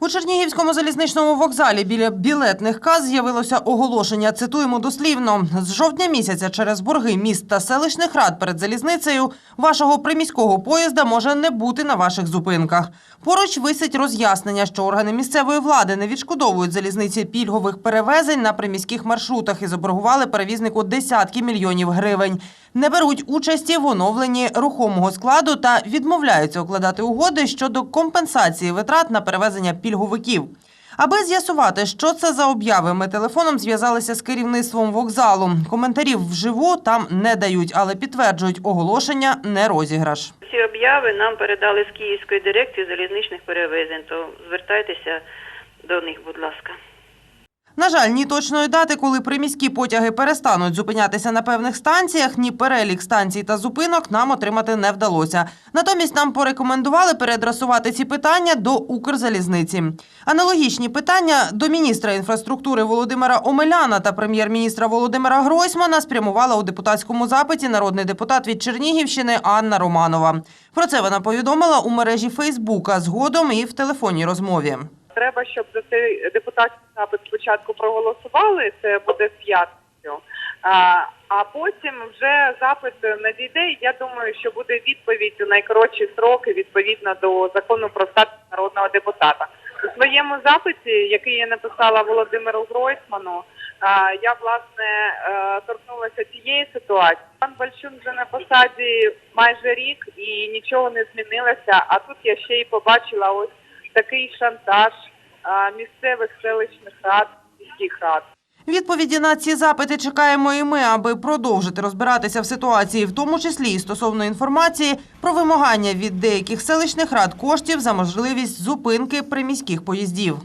У Чернігівському залізничному вокзалі біля білетних каз з'явилося оголошення. Цитуємо дослівно: з жовтня місяця через борги міст та селищних рад перед залізницею вашого приміського поїзда може не бути на ваших зупинках. Поруч висить роз'яснення, що органи місцевої влади не відшкодовують залізниці пільгових перевезень на приміських маршрутах і заборгували перевізнику десятки мільйонів гривень. Не беруть участі в оновленні рухомого складу та відмовляються укладати угоди щодо компенсації витрат на перевезення пільговиків. Аби з'ясувати, що це за обяви, ми телефоном зв'язалися з керівництвом вокзалу. Коментарів вживу там не дають, але підтверджують оголошення не розіграш. Ці обяви нам передали з Київської дирекції залізничних перевезень, то звертайтеся до них, будь ласка. На жаль, ні точної дати, коли приміські потяги перестануть зупинятися на певних станціях, ні перелік станцій та зупинок нам отримати не вдалося. Натомість нам порекомендували переадресувати ці питання до Укрзалізниці. Аналогічні питання до міністра інфраструктури Володимира Омеляна та прем'єр-міністра Володимира Гройсмана спрямувала у депутатському запиті народний депутат від Чернігівщини Анна Романова. Про це вона повідомила у мережі Фейсбука згодом і в телефонній розмові. Треба, щоб за цей депутатський запит спочатку проголосували. Це буде в п'ятницю. А, потім вже запит надійде. і Я думаю, що буде відповідь у найкоротші строки відповідно до закону про статус народного депутата. У своєму запиті, який я написала Володимиру Гройсману, я власне е, торкнулася цієї ситуації. Пан Бальчун вже на посаді майже рік і нічого не змінилося. А тут я ще й побачила ось такий шантаж місцевих селищних рад, міських рад. Відповіді на ці запити чекаємо і ми, аби продовжити розбиратися в ситуації, в тому числі і стосовно інформації про вимагання від деяких селищних рад коштів за можливість зупинки приміських поїздів.